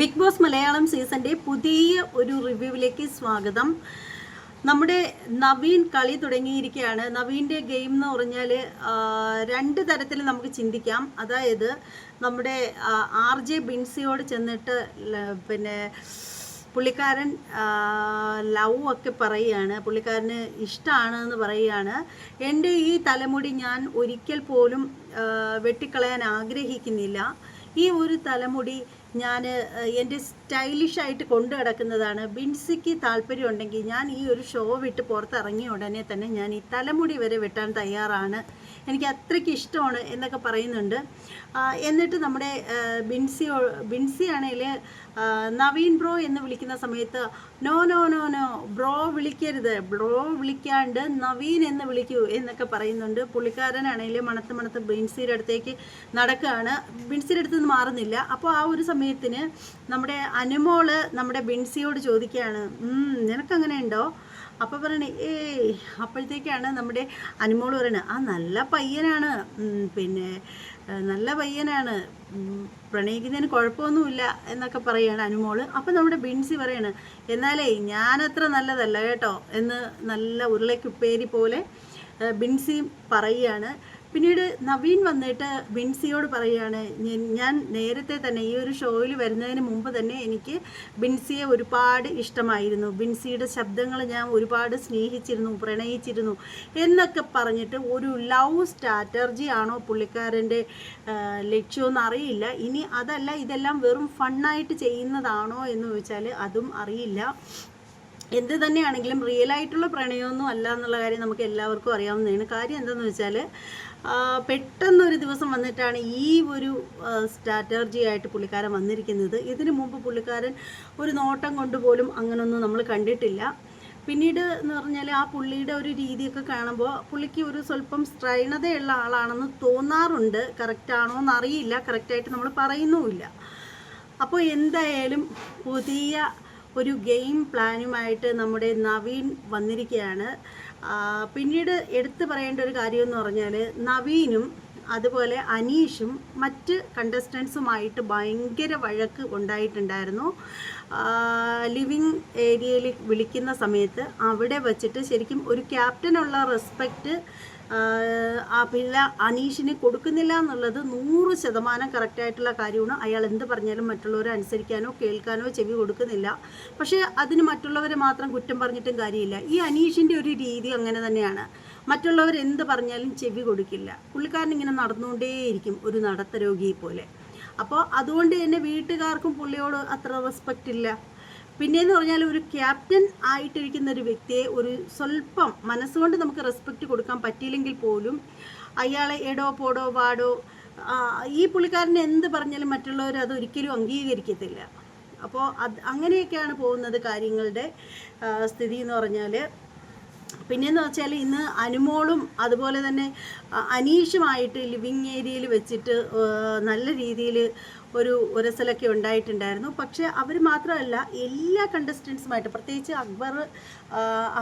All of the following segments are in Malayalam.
ബിഗ് ബോസ് മലയാളം സീസണിന്റെ പുതിയ ഒരു റിവ്യൂവിലേക്ക് സ്വാഗതം. നമ്മുടെ നവീൻ കളി തുടങ്ങിയിരിക്കുകയാണ്. നവീന്റെ ഗെയിം എന്ന് പറഞ്ഞാൽ രണ്ട് തരത്തിൽ നമുക്ക് ചിന്തിക്കാം. അതായത് നമ്മുടെ ആർ ജെ ബിൻസിയോട് ചെന്നിട്ട് പിന്നെ പുള്ളിക്കാരൻ ലവ് ഒക്കെ പറയുകയാണ്. പുള്ളിക്കാരന് ഇഷ്ടമാണ് എന്ന് പറയുകയാണ്. എന്റെ ഈ തലമുടി ഞാൻ ഒരിക്കൽ പോലും വെട്ടിക്കളയാൻ ആഗ്രഹിക്കുന്നില്ല. ഈ ഒരു തലമുടി ഞാൻ എന്റെ സ്റ്റൈലിഷ് ആയിട്ട് കൊണ്ടു കിടക്കുന്നതാണ് ബിൻസിക്ക് താല്പര്യമുണ്ടെങ്കിൽ ഞാൻ ഈ ഒരു ഷോ വിട്ട് പുറത്തിറങ്ങിയ ഉടനെ തന്നെ ഞാൻ ഈ തലമുടി വരെ വെട്ടാൻ തയ്യാറാണ്. എനിക്ക് അത്രയ്ക്ക് ഇഷ്ടമാണ് എന്നൊക്കെ പറയുന്നുണ്ട്. എന്നിട്ട് നമ്മുടെ ബിൻസി ബിൻസി ആണെങ്കിൽ നവീൻ ബ്രോ എന്ന് വിളിക്കുന്ന സമയത്ത് no no no no bro വിളിക്കരുത്. ബ്രോ വിളിക്കാണ്ട് നവീൻ എന്ന് വിളിക്കൂ എന്നൊക്കെ പറയുന്നുണ്ട്. പുള്ളിക്കാരനാണെങ്കിൽ മണത്ത് മണത്ത് ബിൻസിയുടെ അടുത്തേക്ക് നടക്കുകയാണ്. ബിൻസിയുടെ അടുത്ത് നിന്ന് മാറുന്നില്ല. അപ്പോൾ ആ ഒരു സമയത്തിന് നമ്മുടെ അനുമോൾ നമ്മുടെ ബിൻസിയോട് ചോദിക്കുകയാണ് "ഉം, നിനക്കങ്ങനെ ഉണ്ടോ അപ്പോൾ പറയണേ ഏയ് അപ്പോഴത്തേക്കാണ് നമ്മുടെ അനുമോൾ പറയണത് ആ നല്ല പയ്യനാണ്. പിന്നെ നല്ല പയ്യനാണ്. പ്രണയിക്കുന്നതിന് കുഴപ്പമൊന്നുമില്ല എന്നൊക്കെ പറയുകയാണ് അനുമോൾ. അപ്പം നമ്മുടെ ബിൻസി പറയാണ് എന്നാലേ ഞാനത്ര നല്ലതല്ല കേട്ടോ എന്ന് നല്ല ഉരുളയ്ക്കുപ്പേരി പോലെ ബിൻസി പറയുകയാണ്. പിന്നീട് നവീൻ വന്നിട്ട് ബിൻസിയോട് പറയുകയാണ് "ഞാൻ- നേരത്തെ തന്നെ ഈ ഒരു ഷോയിൽ വരുന്നതിന് മുമ്പ് തന്നെ എനിക്ക് ബിൻസിയെ ഒരുപാട് ഇഷ്ടമായിരുന്നു. ബിൻസിയുടെ ശബ്ദങ്ങൾ ഞാൻ ഒരുപാട് സ്നേഹിച്ചിരുന്നു പ്രണയിച്ചിരുന്നു എന്നൊക്കെ പറഞ്ഞിട്ട് ഒരു ലവ് സ്ട്രാറ്റർജി ആണോ പുള്ളിക്കാരന്റെ ലക്ഷ്യമെന്ന് അറിയില്ല. ഇനി അതല്ല ഇതെല്ലാം വെറും ഫണ്ണായിട്ട് ചെയ്യുന്നതാണോ എന്ന് ചോദിച്ചാൽ അതും അറിയില്ല. എന്ത് തന്നെയാണെങ്കിലും റിയൽ ആയിട്ടുള്ള പ്രണയമൊന്നും അല്ല എന്നുള്ള കാര്യം നമുക്ക് എല്ലാവർക്കും അറിയാവുന്നതാണ്. കാര്യം എന്താന്ന് വെച്ചാൽ പെട്ടെന്നൊരു ദിവസം വന്നിട്ടാണ് ഈ ഒരു സ്ട്രാറ്റർജി ആയിട്ട് പുള്ളിക്കാരൻ വന്നിരിക്കുന്നത്. ഇതിനു മുമ്പ് പുള്ളിക്കാരൻ ഒരു നോട്ടം കൊണ്ടുപോലും അങ്ങനൊന്നും നമ്മൾ കണ്ടിട്ടില്ല. പിന്നീട് എന്ന് പറഞ്ഞാൽ ആ പുള്ളിയുടെ ഒരു രീതിയൊക്കെ കാണുമ്പോൾ പുള്ളിക്ക് ഒരു സ്വല്പം സ്ത്രൈണതയുള്ള ആളാണെന്ന് തോന്നാറുണ്ട്. കറക്റ്റാണോ എന്നറിയില്ല കറക്റ്റായിട്ട് നമ്മൾ പറയുന്നുമില്ല. അപ്പോൾ എന്തായാലും പുതിയ ഒരു ഗെയിം പ്ലാനുമായിട്ട് നമ്മുടെ നവീൻ വന്നിരിക്കുകയാണ്. പിന്നീട് എടുത്തു പറയേണ്ട ഒരു കാര്യം എന്ന് പറഞ്ഞാൽ നവീനും അതുപോലെ അനീഷും മറ്റ് കണ്ടസ്റ്റൻസുമായിട്ട് ഭയങ്കര വഴക്ക് ഉണ്ടായിട്ടുണ്ടായിരുന്നു. ലിവിങ് ഏരിയയിൽ വിളിക്കുന്ന സമയത്ത് അവിടെ വച്ചിട്ട് ശരിക്കും ഒരു ക്യാപ്റ്റനുള്ള റെസ്പെക്റ്റ് ആ പിള്ള അനീഷിന് കൊടുക്കുന്നില്ല എന്നുള്ളത് നൂറ് ശതമാനം കറക്റ്റായിട്ടുള്ള കാര്യമാണ്. അയാൾ എന്ത് പറഞ്ഞാലും മറ്റുള്ളവരെ അനുസരിക്കാനോ കേൾക്കാനോ ചെവി കൊടുക്കുന്നില്ല. പക്ഷേ അതിന് മറ്റുള്ളവരെ മാത്രം കുറ്റം പറഞ്ഞിട്ടും കാര്യമില്ല. ഈ അനീഷിന്റെ ഒരു രീതി അങ്ങനെ തന്നെയാണ്. മറ്റുള്ളവർ എന്ത് പറഞ്ഞാലും ചെവി കൊടുക്കില്ല. പുള്ളിക്കാരൻ ഇങ്ങനെ നടന്നുകൊണ്ടേയിരിക്കും ഒരു നടത്ത രോഗിയെ പോലെ. അപ്പോൾ അതുകൊണ്ട് തന്നെ വീട്ടുകാർക്കും പുള്ളിയോട് അത്ര റെസ്പെക്റ്റ് ഇല്ല. പിന്നെയെന്ന് പറഞ്ഞാൽ ഒരു ക്യാപ്റ്റൻ ആയിട്ടിരിക്കുന്ന ഒരു വ്യക്തിയെ ഒരു സ്വല്പം മനസ്സുകൊണ്ട് നമുക്ക് റെസ്പെക്റ്റ് കൊടുക്കാൻ പറ്റിയില്ലെങ്കിൽ പോലും അയാളെ എടോ പോടോ വാടോ ഈ പുള്ളിക്കാരനെ എന്ത് പറഞ്ഞാലും മറ്റുള്ളവർ അത് ഒരിക്കലും അംഗീകരിക്കത്തില്ല. അപ്പോൾ അത് അങ്ങനെയൊക്കെയാണ് പോകുന്നത് കാര്യങ്ങളുടെ സ്ഥിതി എന്ന് പറഞ്ഞാൽ പിന്നെന്ന് വെച്ചാൽ ഇന്ന് അനുമോളും അതുപോലെ തന്നെ അനീഷുമായിട്ട് ലിവിങ് ഏരിയയിൽ വെച്ചിട്ട് നല്ല രീതിയിൽ ഒരു ഉരസലൊക്കെ ഉണ്ടായിട്ടുണ്ടായിരുന്നു. പക്ഷേ അവർ മാത്രമല്ല എല്ലാ കണ്ടസ്റ്റൻസുമായിട്ട് പ്രത്യേകിച്ച് അക്ബർ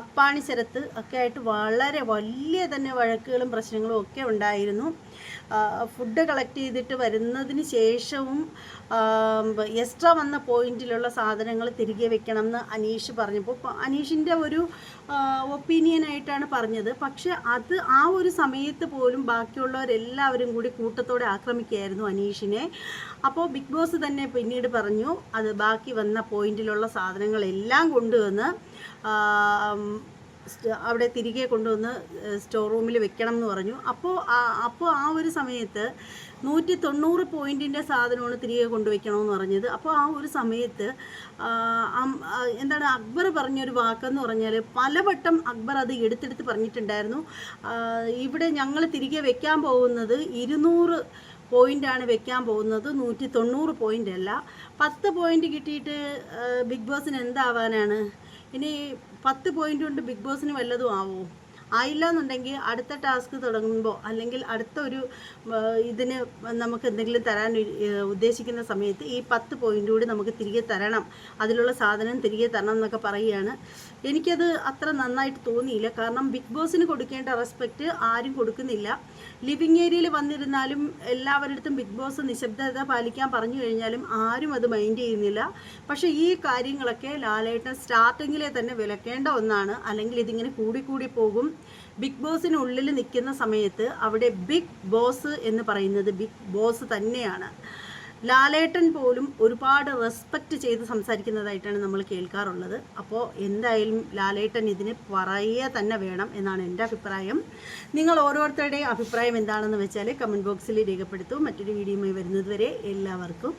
അപ്പാണി ശരത്ത് ഒക്കെ ആയിട്ട് വളരെ വലിയ തന്നെ വഴക്കുകളും പ്രശ്നങ്ങളും ഒക്കെ ഉണ്ടായിരുന്നു. ഫുഡ് കളക്ട് ചെയ്തിട്ട് വരുന്നതിന് ശേഷവും എക്സ്ട്രാ വന്ന പോയിന്റിലുള്ള സാധനങ്ങൾ തിരികെ വെക്കണം എന്ന് അനീഷ് പറഞ്ഞപ്പോൾ അനീഷിന്റെ ഒരു ഒപ്പീനിയൻ ആയിട്ടാണ് പറഞ്ഞത്. പക്ഷെ അത് ആ ഒരു സമയത്ത് പോലും ബാക്കിയുള്ളവരെല്ലാവരും കൂടി കൂട്ടത്തോടെ ആക്രമിക്കുകയായിരുന്നു അനീഷിനെ. അപ്പോൾ ബിഗ് ബോസ് തന്നെ പിന്നീട് പറഞ്ഞു അത് ബാക്കി വന്ന പോയിന്റിലുള്ള സാധനങ്ങളെല്ലാം കൊണ്ടുവന്ന് അവിടെ തിരികെ കൊണ്ടുവന്ന് സ്റ്റോർ റൂമിൽ വെക്കണം എന്ന് പറഞ്ഞു. അപ്പോൾ അപ്പോൾ ആ ഒരു സമയത്ത് നൂറ്റി തൊണ്ണൂറ് പോയിന്റിന്റെ സാധനമാണ് തിരികെ കൊണ്ടുവയ്ക്കണമെന്ന് പറഞ്ഞത്. അപ്പോൾ ആ ഒരു സമയത്ത് എന്താണ് അക്ബർ പറഞ്ഞൊരു വാക്കെന്ന് പറഞ്ഞാൽ പലവട്ടം അക്ബർ അത് എടുത്തെടുത്ത് പറഞ്ഞിട്ടുണ്ടായിരുന്നു. ഇവിടെ ഞങ്ങൾ തിരികെ വെക്കാൻ പോകുന്നത് ഇരുന്നൂറ് പോയിന്റാണ് വെക്കാൻ പോകുന്നത്. നൂറ്റി തൊണ്ണൂറ് പോയിന്റ് അല്ല പത്ത് പോയിന്റ് കിട്ടിയിട്ട് ബിഗ് ബോസിന് എന്താവാനാണ്? ഇനി പത്ത് പോയിന്റ് കൊണ്ട് ബിഗ് ബോസിന് വല്ലതും ആവോ? ആയില്ല എന്നുണ്ടെങ്കിൽ അടുത്ത ടാസ്ക് തുടങ്ങുമ്പോൾ അല്ലെങ്കിൽ അടുത്ത ഒരു ഇതിന് നമുക്ക് എന്തെങ്കിലും തരാൻ ഉദ്ദേശിക്കുന്ന സമയത്ത് ഈ പത്ത് പോയിന്റ് കൂടി നമുക്ക് തിരികെ തരണം. അതിലുള്ള സാധനം തിരികെ തരണം എന്നൊക്കെ പറയുകയാണ്. എനിക്കത് അത്ര നന്നായിട്ട് തോന്നിയില്ല. കാരണം ബിഗ് ബോസിന് കൊടുക്കേണ്ട റെസ്പെക്റ്റ് ആരും കൊടുക്കുന്നില്ല. ലിവിങ് ഏരിയയിൽ വന്നിരുന്നാലും എല്ലാവരുടെ ബിഗ് ബോസ് നിശബ്ദത പാലിക്കാൻ പറഞ്ഞു കഴിഞ്ഞാലും ആരും അത് മൈൻഡ് ചെയ്യുന്നില്ല. പക്ഷേ ഈ കാര്യങ്ങളൊക്കെ ലാലേട്ടൻ സ്റ്റാർട്ടിങ്ങിലെ തന്നെ വിലക്കേണ്ട ഒന്നാണ്. അല്ലെങ്കിൽ ഇതിങ്ങനെ കൂടിക്കൂടി പോകും. ബിഗ് ബോസിനുള്ളിൽ നിൽക്കുന്ന സമയത്ത് അവിടെ ബിഗ് ബോസ് എന്ന് പറയുന്നത് ബിഗ് ബോസ് തന്നെയാണ്. ലാലേട്ടൻ പോലും ഒരുപാട് റെസ്പെക്റ്റ് ചെയ്ത് സംസാരിക്കുന്നതായിട്ടാണ് നമ്മൾ കേൾക്കാറുള്ളത്. അപ്പോൾ എന്തായാലും ലാലേട്ടൻ ഇതിന് പറയുക തന്നെ വേണം എന്നാണ് എന്റെ അഭിപ്രായം. നിങ്ങൾ ഓരോരുത്തരുടെയും അഭിപ്രായം എന്താണെന്ന് വെച്ചാൽ കമന്റ് ബോക്സിൽ രേഖപ്പെടുത്തും. മറ്റൊരു വീഡിയോയുമായി വരുന്നതുവരെ എല്ലാവർക്കും